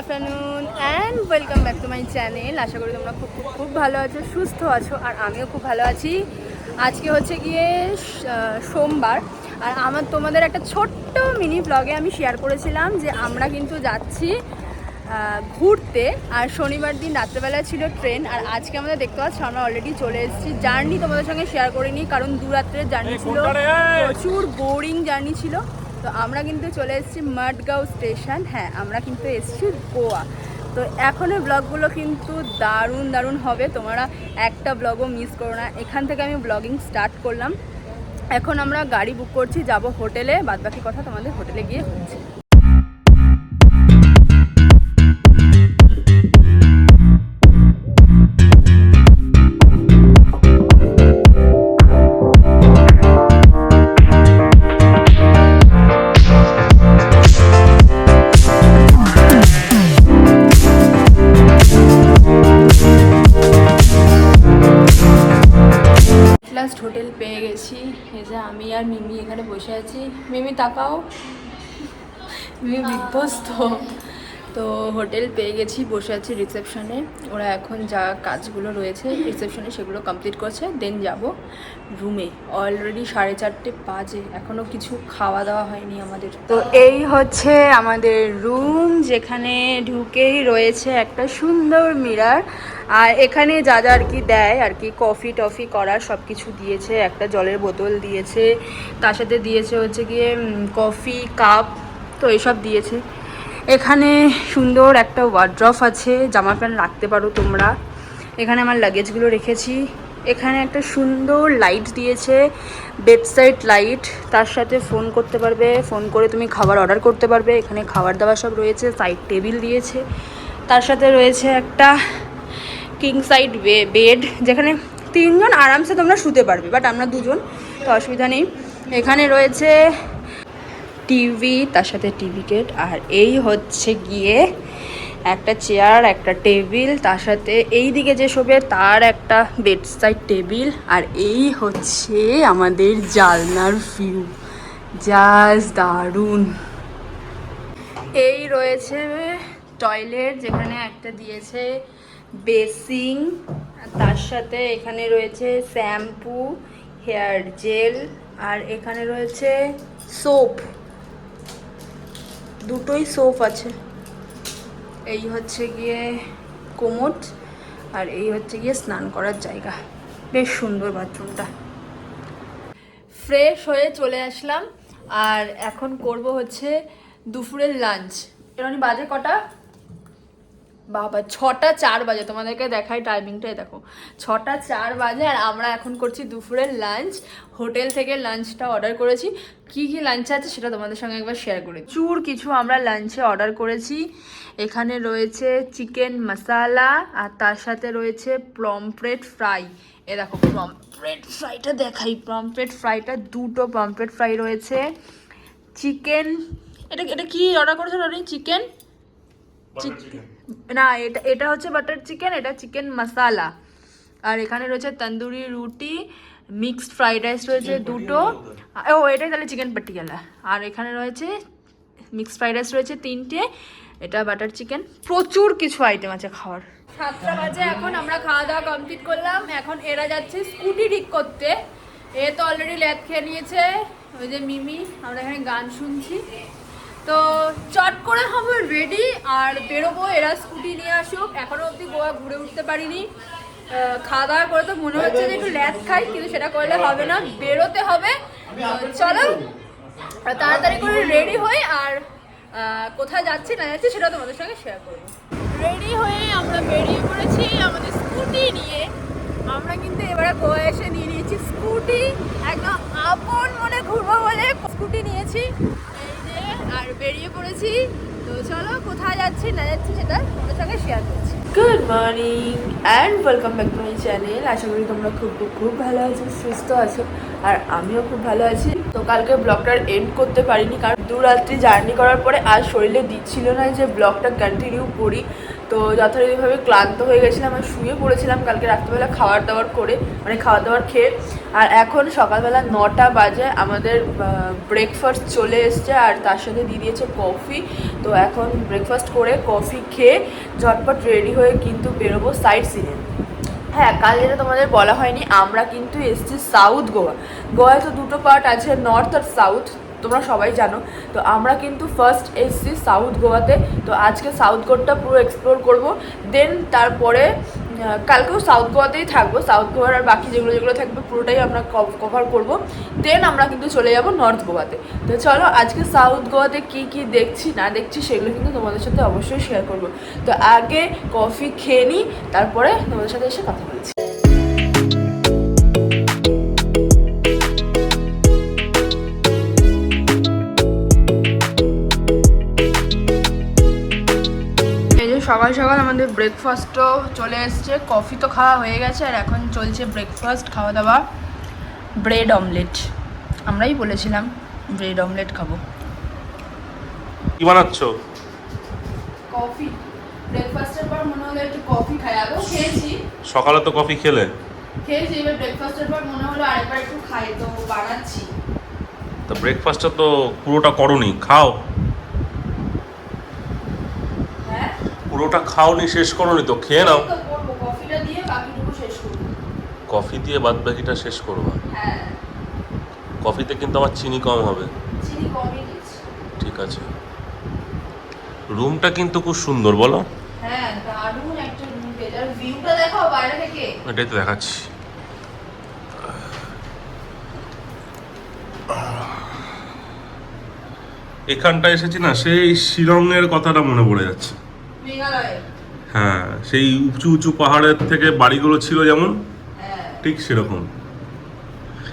Afternoon and welcome back to my channel আশা করি তোমরা খুব খুব খুব ভালো আছো সুস্থ আছো আর আমিও খুব ভালো আছি। আজকে হচ্ছে গিয়ে সোমবার। আর আমার তোমাদের একটা ছোট্ট মিনি ব্লগে আমি শেয়ার করেছিলাম যে আমরা কিন্তু যাচ্ছি ঘুরতে। আর শনিবার দিন রাত্রেবেলা ছিল ট্রেন আর আজকে আমাদের দেখতে পাচ্ছি আমরা অলরেডি চলে এসেছি। জার্নি তোমাদের সঙ্গে শেয়ার করিনি কারণ দু রাত্রের জার্নি ছিল। প্রচুর বোরিং জার্নি ছিল। তো আমরা কিন্তু চলে এসেছি মাডগাঁও স্টেশন। হ্যাঁ আমরা কিন্তু এসেছি গোয়া। তো এখনের ব্লগগুলো কিন্তু দারুণ দারুণ হবে। তোমরা একটা ব্লগও মিস করো না। এখান থেকে আমি ব্লগিং স্টার্ট করলাম। এখন আমরা গাড়ি বুক করছি, যাব হোটেলে। বাদবাকি কথা তোমাদের হোটেলে গিয়ে হচ্ছে লাস্ট হোটেল পেয়ে গেছি। এই যে আমি আর মিমি এখানে বসে আছি। মিমি, তাকাও। মিমি বিধ্বস্ত। তো হোটেল পেয়ে গেছি, বসে আছি রিসেপশনে। ওরা এখন যা কাজগুলো রয়েছে, রিসেপশনে সেগুলো কমপ্লিট করছে, দেন যাব রুমে। অলরেডি সাড়ে চারটে বাজে এখনও কিছু খাওয়া দাওয়া হয়নি আমাদের। তো এই হচ্ছে আমাদের রুম, যেখানে ঢুকেই রয়েছে একটা সুন্দর মিরার। আর এখানে যা যা আর কি দেয়, আর কি কফি টফি করার সব কিছু দিয়েছে, একটা জলের বোতল দিয়েছে। তার সাথে দিয়েছে হচ্ছে গিয়ে কফি, কাপ, তো এসব দিয়েছে। এখানে সুন্দর একটা ওয়ার্ড্রফ আছে, জামা প্যান্ট রাখতে পারো তোমরা। এখানে আমার লাগেজগুলো রেখেছি। এখানে একটা সুন্দর লাইট দিয়েছে বেডসাইড লাইট তার সাথে ফোন করতে পারবে ফোন করে তুমি খাবার অর্ডার করতে পারবে। এখানে খাবার দাবার সব রয়েছে সাইড টেবিল দিয়েছে। তার সাথে রয়েছে একটা কিং সাইড বেড যেখানে তিনজন আরামসে তোমরা শুতে পারবে বাট আমরা দুজন, তো অসুবিধা নেই। এখানে রয়েছে টিভি, তার সাথে টিভি গেট, আর এই হচ্ছে গিয়ে একটা চেয়ার, একটা টেবিল, তার সাথে এই দিকে যে শোবে তার একটা বেড সাইড টেবিল আর এই হচ্ছে আমাদের জালনার ভিউ জাস্ট দারুণ। এই রয়েছে টয়লেট যেখানে একটা দিয়েছে বেসিং তার সাথে এখানে রয়েছে শ্যাম্পু হেয়ার জেল আর এখানে রয়েছে সোপ দুটোই সোফ আছে। এই হচ্ছে গিয়ে কোমর আর এই হচ্ছে গিয়ে স্নান করার জায়গা। বেশ সুন্দর বাথরুমটা। ফ্রেশ হয়ে চলে আসলাম। আর এখন করব হচ্ছে দুপুরের লাঞ্চ এরকম বাজে কটা? বাবা ছটা চার বাজে। তোমাদেরকে দেখাই টাইমিংটাই দেখো। ছটা চার বাজে আর আমরা এখন করছি দুপুরের লাঞ্চ হোটেল থেকে লাঞ্চটা অর্ডার করেছি। কি কি লাঞ্চ আছে সেটা তোমাদের সঙ্গে একবার শেয়ার করি চুর কিছু আমরা লাঞ্চে অর্ডার করেছি। এখানে রয়েছে চিকেন মশালা আর তার সাথে রয়েছে পমফ্রেট ফ্রাই এ দেখো পমফ্রেট ফ্রাইটা দেখাই। পমফ্রেট ফ্রাইটা দুটো পমফ্রেট ফ্রাই রয়েছে। চিকেন এটা এটা কি অর্ডার করেছ আপনি চিকেন না এটা এটা হচ্ছে বাটার চিকেন এটা চিকেন মশালা আর এখানে রয়েছে তন্দুরি রুটি মিক্সড ফ্রাইড রাইস রয়েছে দুটো। ও এটাই তাহলে চিকেন পাটিয়ালা। আর এখানে রয়েছে মিক্সড ফ্রাইড রাইস রয়েছে তিনটে এটা বাটার চিকেন প্রচুর কিছু আইটেম আছে খাওয়ার। সাতটা বাজে এখন আমরা খাওয়া দাওয়া কমপ্লিট করলাম। এখন এরা যাচ্ছে স্কুটি ঠিক করতে। এ তো অলরেডি ল্যাদ খেয়ে নিয়েছে। ওই যে মিমি আমরা এখানে গান শুনছি। তো চট করে হবে রেডি আর বেরোবো, এরা স্কুটি নিয়ে আসুক। এখনও অবধি গোয়া ঘুরে উঠতে পারিনি। খাওয়া দাওয়া করে তো মনে হচ্ছে যে একটু ল্যাদ খাই, কিন্তু সেটা করলে হবে না। বেরোতে হবে। চলো। তাড়াতাড়ি করে রেডি হই, আর কোথায় যাচ্ছি, না যাচ্ছি, সেটা তোমাদের সঙ্গে শেয়ার করব। রেডি হয়ে আমরা বেরিয়ে পড়েছি আমাদের স্কুটি নিয়ে। আমরা কিন্তু এবারে গোয়া এসে নিয়ে নিয়েছি স্কুটি একদম আপন মনে ঘুরবো বলে স্কুটি নিয়েছি। বেরিয়ে পড়েছি। তো চলো, কোথায় যাচ্ছি না যাচ্ছি সেটা তোমাদের সঙ্গে শেয়ার করছি। Good morning and welcome back to my channel আশা করি তোমরা খুব খুব খুব ভালো আছো, সুস্থ আছো, আর আমিও খুব ভালো আছি। তো কালকে ব্লগটার এন্ড করতে পারিনি, কারণ দু রাত্রি জার্নি করার পরে আর শরীরে দিচ্ছিল না যে ব্লগটা কন্টিনিউ করি। তো যথারীতিভাবে ক্লান্ত হয়ে গেছিলাম আর শুয়ে পড়েছিলাম কালকে রাত্রিবেলা খাওয়ার দাওয়ার করে মানে খাবার দাওয়ার খেয়ে। আর এখন সকালবেলা নটা বাজে আমাদের ব্রেকফাস্ট চলে এসছে আর তার সাথে দিয়ে দিয়েছে কফি তো এখন ব্রেকফাস্ট করে কফি খেয়ে ঝটপট রেডি হয়ে কিন্তু বেরোবো সাইড সিনে হ্যাঁ কাল যেটা তোমাদের বলা হয়নি, আমরা কিন্তু এসেছি সাউথ গোয়া। গোয়ায় তো দুটো পার্ট আছে নর্থ আর সাউথ তোমরা সবাই জানো। তো আমরা কিন্তু ফার্স্ট এসেছি সাউথ গোয়াতে তো আজকে সাউথ গোয়াটা পুরো এক্সপ্লোর করব। দেন তারপরে কালকেও সাউথ গোয়াতেই থাকব। সাউথ গোয়ার আর বাকি যেগুলো যেগুলো থাকবে পুরোটাই আমরা কভার করব। দেন আমরা কিন্তু চলে যাব নর্থ গোয়াতে তো চলো আজকে সাউথ গোয়াতে কি কি দেখছি, না দেখছি সেগুলো কিন্তু তোমাদের সাথে অবশ্যই শেয়ার করব। তো আগে কফি খেয়ে নিই তারপরে তোমাদের সাথে এসে কথা বলছি। সকাল সকাল আমাদের ব্রেকফাস্টও চলে এসছে। কফি তো খাওয়া হয়ে গেছে আর এখন চলছে ব্রেকফাস্ট খাওয়া দাওয়া ব্রেড অমলেট আমরাই বলেছিলাম ব্রেড অমলেট খাব। কি বানাচ্ছ? কফি ব্রেকফাস্টের পর মনে হলো একটু কফি খাই। আগেও খেয়েছি। সকালে তো কফি খেলে? খেয়েছি এবার ব্রেকফাস্টের পর মনে হলো আরেকবার একটু খাই তো বানাচ্ছি। তা ব্রেকফাস্টটা তো পুরোটা করনি। খাও হ্যাঁ পুরোটা খাওনি শেষ করনি তো খেয়ে নাও। কফি দিয়ে বাদ বাকিটা শেষ করব? হ্যাঁ। কফিতে কিন্তু আমার চিনি কম হবে। চিনি কমই দিচ্ছি। ঠিক আছে। রুমটা কিন্তু খুব সুন্দর বলো। হ্যাঁ দারুণ একটা রুম পেজ ভিউটা দেখাও বাইরে থেকে। এটাই তো দেখাচ্ছি। এখানটা এসেছি না সেই শিলংয়ের কথাটা মনে পড়ে যাচ্ছে। হ্যাঁ সেই উঁচু উঁচু পাহাড়ের থেকে বাড়িগুলো ছিল যেমন হ্যাঁ। ঠিক সেরকম।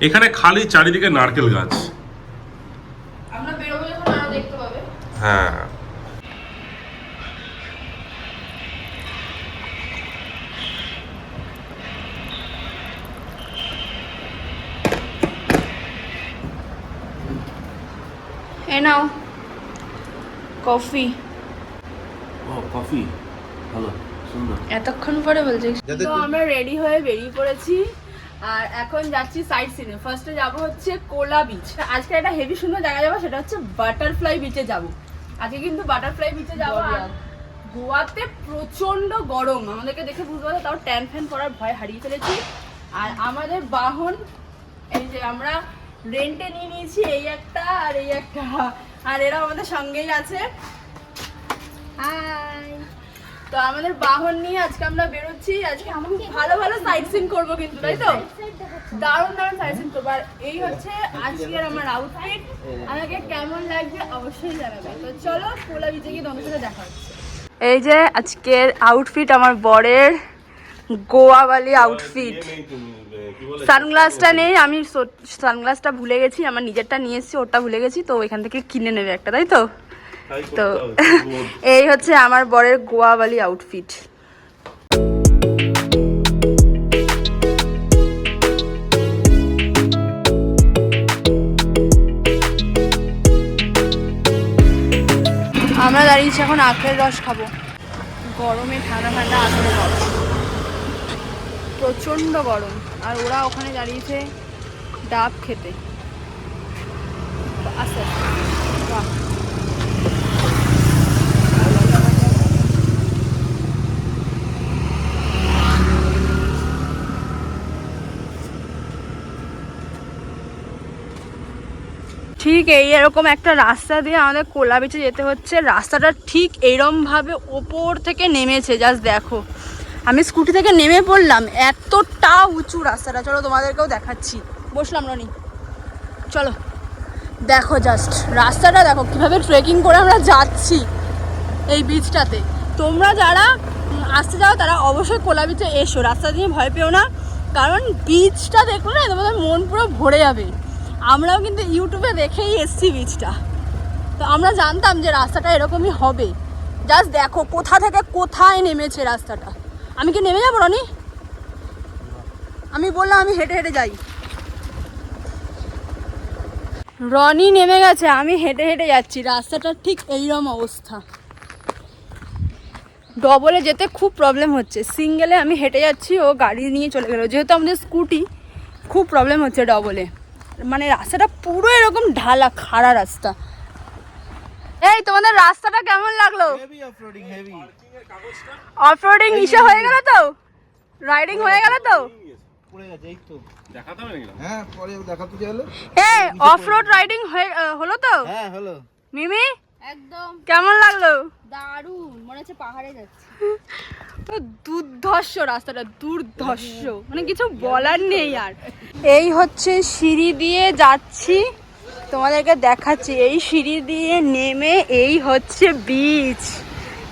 এখানে খালি চারিদিকে নারকেল গাছ। হ্যাঁ। নাও কফি। কফি। ভালো সুন্দর। এতক্ষণ পরে বলছি। তো আমরা রেডি হয়ে বেরিয়ে পড়েছি। আর এখন যাচ্ছি সাইড সিনে ফার্স্টে যাব হচ্ছে কোলা বিচ আজকে একটা হেভি সুন্দর জায়গা যাব সেটা হচ্ছে বাটারফ্লাই বিচে যাব। আজকে কিন্তু বাটারফ্লাই বিচে যাব। আর গোয়াতে প্রচণ্ড গরম। আমাদেরকে দেখে বুঝতে পারছ তাও ট্যান ফ্যান করার ভয় হারিয়ে ফেলেছি। আর আমাদের বাহন এই যে আমরা রেন্টে নিয়ে নিয়েছি এই একটা আর এই একটা। আর এরা আমাদের সঙ্গেই আছে। হাই তো আমাদের বাহন নিয়ে আজকে আমরা বেরোচ্ছি। আজকে খুব ভালো ভালো সাইট সিন করব কিন্তু, তাই তো? দারুণ দারুণ সাইট সিন করব। আর এই হচ্ছে আজকের আমার আউটফিট আমাকে কেমন লাগছে অবশ্যই জানাবে। তো চলো কোলা বিচে গিয়ে তোমাদের সাথে দেখা হচ্ছে। এই যে আজকের আউটফিট আমার বরের গোয়াওয়ালি আউটফিট সানগ্লাসটা নেই, আমি সানগ্লাসটা ভুলে গেছি, আমার নিজেরটা নিয়ে এসেছি ওটা ভুলে গেছি, তো এখান থেকে কিনে নেবে একটা, তাই তো? তো এই হচ্ছে আমার বরের গোয়াওয়ালি আউটফিট আমরা দাঁড়িয়েছি এখন আখের রস খাব। গরমে ঠান্ডা ঠান্ডা আখের রস। প্রচণ্ড গরম। আর ওরা ওখানে দাঁড়িয়েছে ডাব খেতে। আস্তে আস্তে বাহ ঠিক এই এরকম একটা রাস্তা দিয়ে আমাদের কোলা বিচে যেতে হচ্ছে। রাস্তাটা ঠিক এইরমভাবে ওপর থেকে নেমেছে জাস্ট দেখো। আমি স্কুটি থেকে নেমে পড়লাম, এতটা উঁচু রাস্তাটা। চলো তোমাদেরকেও দেখাচ্ছি। বসলাম, রনি। চলো। দেখো জাস্ট রাস্তাটা দেখো কীভাবে ট্রেকিং করে আমরা যাচ্ছি এই বিচটাতে তোমরা যারা আসতে যাও তারা অবশ্যই কোলা বিচে এসো। রাস্তা দিয়ে ভয় পেও না। কারণ বিচটা দেখলে না তোমাদের মন পুরো ভরে যাবে। আমরাও কিন্তু ইউটিউবে দেখেই এসছি বিচটা তো আমরা জানতাম যে রাস্তাটা এরকমই হবে। জাস্ট দেখো, কোথা থেকে কোথায় নেমেছে রাস্তাটা। আমি কি নেমে যাব, রনি? আমি বললাম আমি হেঁটে হেঁটে যাই। রনি নেমে গেছে, আমি হেঁটে হেঁটে যাচ্ছি। রাস্তাটা ঠিক এইরকম অবস্থা। ডবলে যেতে খুব প্রবলেম হচ্ছে। সিঙ্গেলে আমি হেঁটে যাচ্ছি, ও গাড়ি নিয়ে চলে গেল। যেহেতু আমাদের স্কুটি খুব প্রবলেম হচ্ছে ডবলে মানে রাস্তাটা পুরো এরকম ঢালা খাড়া রাস্তা। এই তোমাদের রাস্তাটা কেমন লাগল? অফরোডিং অফ রোডিং ইসে হয়ে গেল তো? রাইডিং হয়ে গেল তো? এই তো। হ্যাঁ পরে দেখাতে গেলে। এই অফ রোড রাইডিং হলো তো? হ্যাঁ হলো। মিমি? একদম। কেমন লাগল? দারুণ মনে হচ্ছে পাহাড়ে যাচ্ছে। তো দুর্ধর্ষ রাস্তাটা দুর্ধর্ষ। মানে কিছু বলার নেই আর। এই হচ্ছে সিঁড়ি দিয়ে যাচ্ছি। তোমাদেরকে দেখাচ্ছি এই সিঁড়ি দিয়ে নেমে এই হচ্ছে বিচ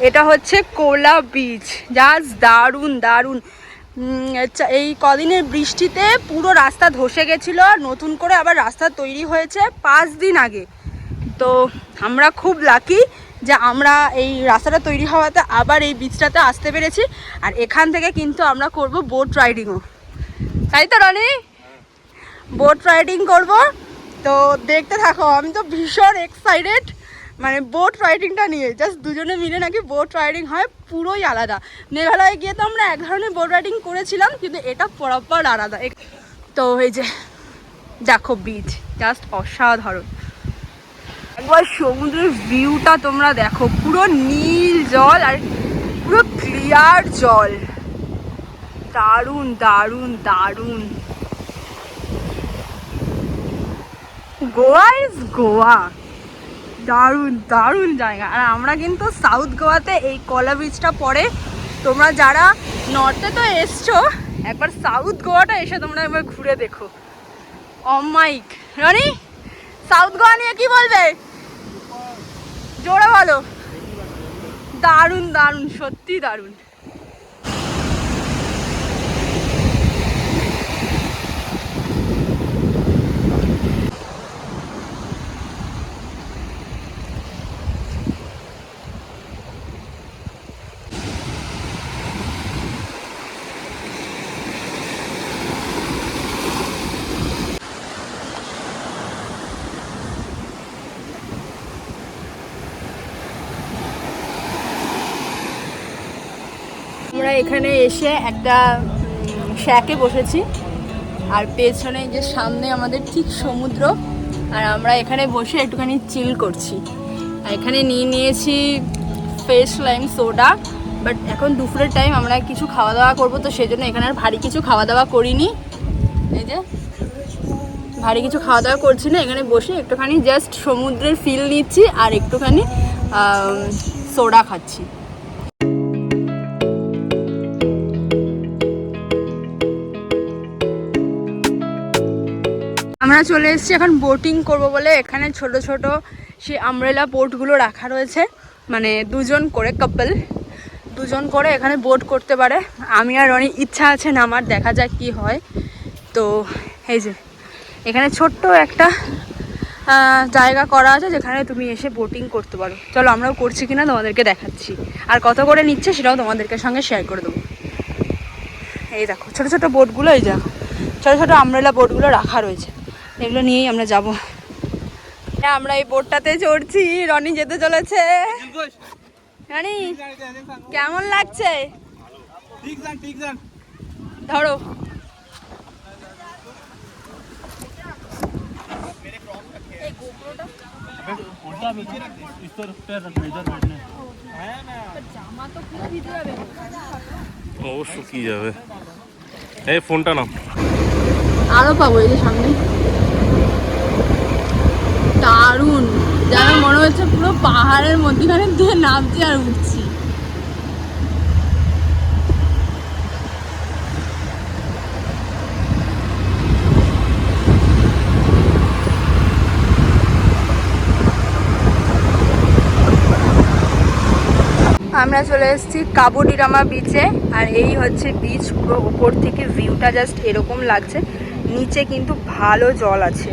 এটা হচ্ছে কোলা বিচ জাস্ট দারুণ দারুণ। উম, এই কদিনের বৃষ্টিতে পুরো রাস্তা ধসে গেছিল আর নতুন করে আবার রাস্তা তৈরি হয়েছে পাঁচ দিন আগে। তো আমরা খুব লাকি যে আমরা এই রাস্তাটা তৈরি হওয়াতে আবার এই বিচটাতে আসতে পেরেছি আর এখান থেকে কিন্তু আমরা করব বোট রাইডিংও তাই তো, রনি? বোট রাইডিং করব। তো দেখতে থাকো, আমি তো ভীষণ এক্সাইটেড মানে বোট রাইডিংটা নিয়ে জাস্ট দুজনে মিলে নাকি বোট রাইডিং হয়, পুরোই আলাদা। মেঘালয়ে গিয়ে তো আমরা এক ধরনের বোট রাইডিং করেছিলাম, কিন্তু এটা পরাপর আলাদা। তো এই যে, দেখো বিচ জাস্ট অসাধারণ। একবার সমুদ্রের ভিউটা তোমরা দেখো। পুরো নীল জল আর পুরো ক্লিয়ার জল। দারুণ দারুণ দারুণ। গোয়া ইজ গোয়া। দারুণ দারুণ জায়গা। আর আমরা কিন্তু সাউথ গোয়াতে এই কলা বিচটা পড়ে তোমরা যারা নর্থে তো এসছো, একবার সাউথ গোয়াটা এসে তোমরা একবার ঘুরে দেখো। অমাইক রনি সাউথ গোয়া নিয়ে কি বলবে? জোরে ভালো দারুণ দারুণ সত্যি দারুণ। এখানে এসে একটা শ্যাকে বসেছি। আর পেছনে যে সামনে আমাদের ঠিক সমুদ্র, আর আমরা এখানে বসে একটুখানি চিল করছি। আর এখানে নিয়ে নিয়েছি ফেস লাইম সোডা বাট এখন দুপুরের টাইম আমরা কিছু খাওয়া দাওয়া করব, তো সেই জন্য এখানে আর ভারী কিছু খাওয়া দাওয়া করিনি। এই যে, ভারী কিছু খাওয়া দাওয়া করছি না, এখানে বসে একটুখানি জাস্ট সমুদ্রের ফিল নিচ্ছি, আর একটুখানি সোডা খাচ্ছি। আমরা চলে এসেছি এখন বোটিং করব বলে। এখানে ছোট ছোট সেই আমব্রেলা বোটগুলো রাখা রয়েছে। মানে দুজন করে কাপল দুজন করে এখানে বোট করতে পারে। আমি আর অনেক ইচ্ছা আছে না, আমার দেখা যাক কি হয়। তো এই যে, এখানে ছোট্ট একটা জায়গা করা আছে যেখানে তুমি এসে বোটিং করতে পারো। চলো আমরাও করছি কিনা তোমাদেরকে দেখাচ্ছি। আর কত করে নিচ্ছে সেটাও তোমাদেরকে সঙ্গে শেয়ার করে দেবো। এই দেখো, ছোটো ছোটো বোটগুলো এই দেখো ছোটো ছোটো আমব্রেলা বোটগুলো রাখা রয়েছে। এগুলো নিয়েই আমরা যাব। আমরা এই বোটটাতে চড়ছি রনি যেতে চলেছে। রনি কেমন লাগছে? ধরো। অবশ্য কি যাবে? এই ফোনটা নাও। আরও পাবো এই সামনে। দারুণ। যেন মনে হচ্ছে পুরো পাহাড়ের মধ্যখানে দিয়ে নামছি আর উঠছি। আমরা চলে এসেছি কাবুডিরামা বিচে আর এই হচ্ছে বিচ পুরো উপর থেকে ভিউটা জাস্ট এরকম লাগছে। নিচে কিন্তু ভালো জল আছে।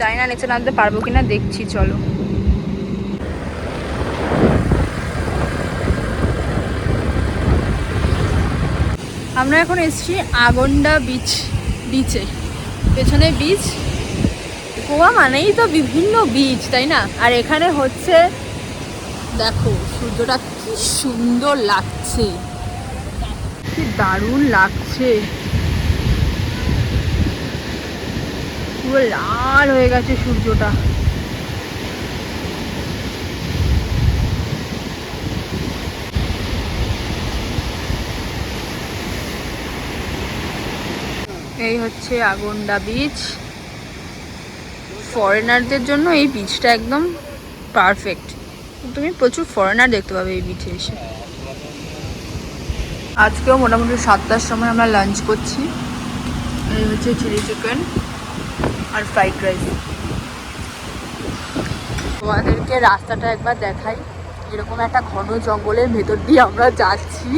জানি না, নিচে নামতে পারব কিনা, দেখছি, চলো। আমরা এখন এসেছি আগন্ডা বিচ বিচে পেছনে বিচ গোয়া মানেই তো বিভিন্ন বিচ তাই না? আর এখানে হচ্ছে, দেখো, সূর্যটা কি সুন্দর লাগছে। কি দারুণ লাগছে। পুরো লাল হয়ে গেছে সূর্যটা। এই হচ্ছে আগন্ডা বিচ ফরেনারদের জন্য এই বিচটা একদম পারফেক্ট তুমি প্রচুর ফরেনার দেখতে পাবে এই বিচে এসে। আজকেও মোটামুটি সাতটার সময় আমরা লাঞ্চ করছি। এই হচ্ছে চিলি চিকেন আর ফ্রাইড রাইস তোমাদেরকে রাস্তাটা একবার দেখাই। এরকম একটা ঘন জঙ্গলের ভেতর দিয়ে আমরা যাচ্ছি।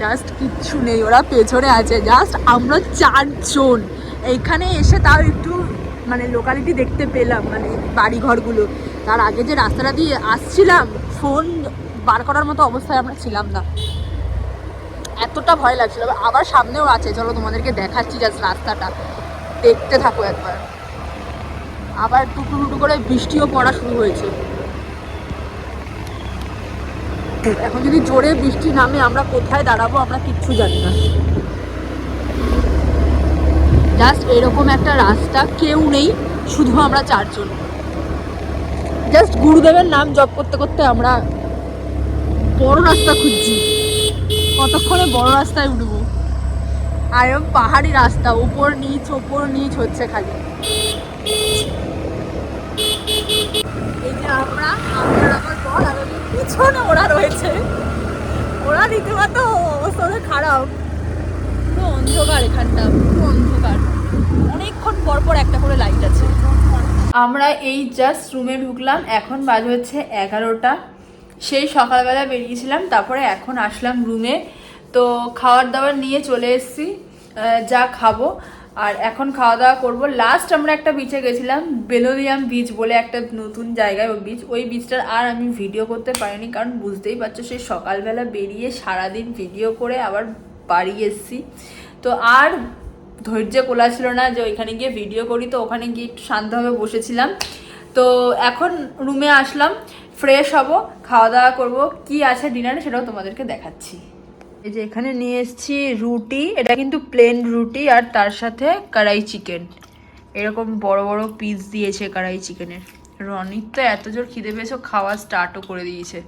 জাস্ট কিচ্ছু নেই ওরা পেছনে আছে। জাস্ট আমরা চারজন। এইখানে এসে তাও একটু মানে লোকালিটি দেখতে পেলাম মানে বাড়ি ঘরগুলো তার আগে যে রাস্তাটা দিয়ে আসছিলাম ফোন বার করার মতো অবস্থায় আমরা ছিলাম না। এতটা ভয় লাগছিল। আবার সামনেও আছে। চলো তোমাদেরকে দেখাচ্ছি জাস্ট রাস্তাটা। দেখতে থাকো একবার। আবার টুকু টুকু করে বৃষ্টিও পড়া শুরু হয়েছে। এখন যদি জোরে বৃষ্টি নামে আমরা কোথায় দাঁড়াবো আমরা কিচ্ছু জানি না। জাস্ট এরকম একটা রাস্তা, কেউ নেই, শুধু আমরা চারজন। জাস্ট গুরুদেবের নাম জপ করতে করতে আমরা বড় রাস্তা খুঁজছি। কতক্ষণে বড় রাস্তায় উঠবো? আর পাহাড়ি রাস্তা, উপর নিচ, ওপর নিচ হচ্ছে খালি। এই যে আমরা পিছনে ওরা রয়েছে। ওরা রীতিমতো অবস্থা খারাপ। পুরো অন্ধকার এখানটা, পুরো অন্ধকার। অনেকক্ষণ পর পর একটা করে লাইট আছে। আমরা এই জাস্ট রুমে ঢুকলাম, এখন বাজে হচ্ছে এগারোটা। সেই সকালবেলা বেরিয়েছিলাম, তারপরে এখন আসলাম রুমে তো খাবার দাবার নিয়ে চলে এসেছি যা খাব। আর এখন খাওয়া দাওয়া করব। লাস্ট আমরা একটা বিচে গেছিলাম বেলোরিয়াম বিচ বলে একটা নতুন জায়গায় ওই বিচ ওই বিচটার আর আমি ভিডিও করতে পারিনি, কারণ বুঝতেই পারছ সেই সকালবেলা বেরিয়ে সারাদিন ভিডিও করে আবার বাড়ি এসেছি। তো আর ধৈর্য কোলা ছিল না যে ওইখানে গিয়ে ভিডিও করি, তো ওখানে গিয়ে একটু শান্তভাবে বসেছিলাম। তো এখন রুমে আসলাম ফ্রেশ হব খাওয়া দাওয়া করব। কি আছে ডিনারে সেটাও তোমাদেরকে দেখাচ্ছি। এই যে এখানে নিয়ে এসেছি রুটি, এটা কিন্তু প্লেন রুটি আর তার সাথে কড়াই চিকেন এরকম বড় বড় পিস দিয়েছে কড়াই চিকেনের রনির তো এত জোর খিদে পেয়েছে খাওয়া স্টার্টও করে দিয়েছে।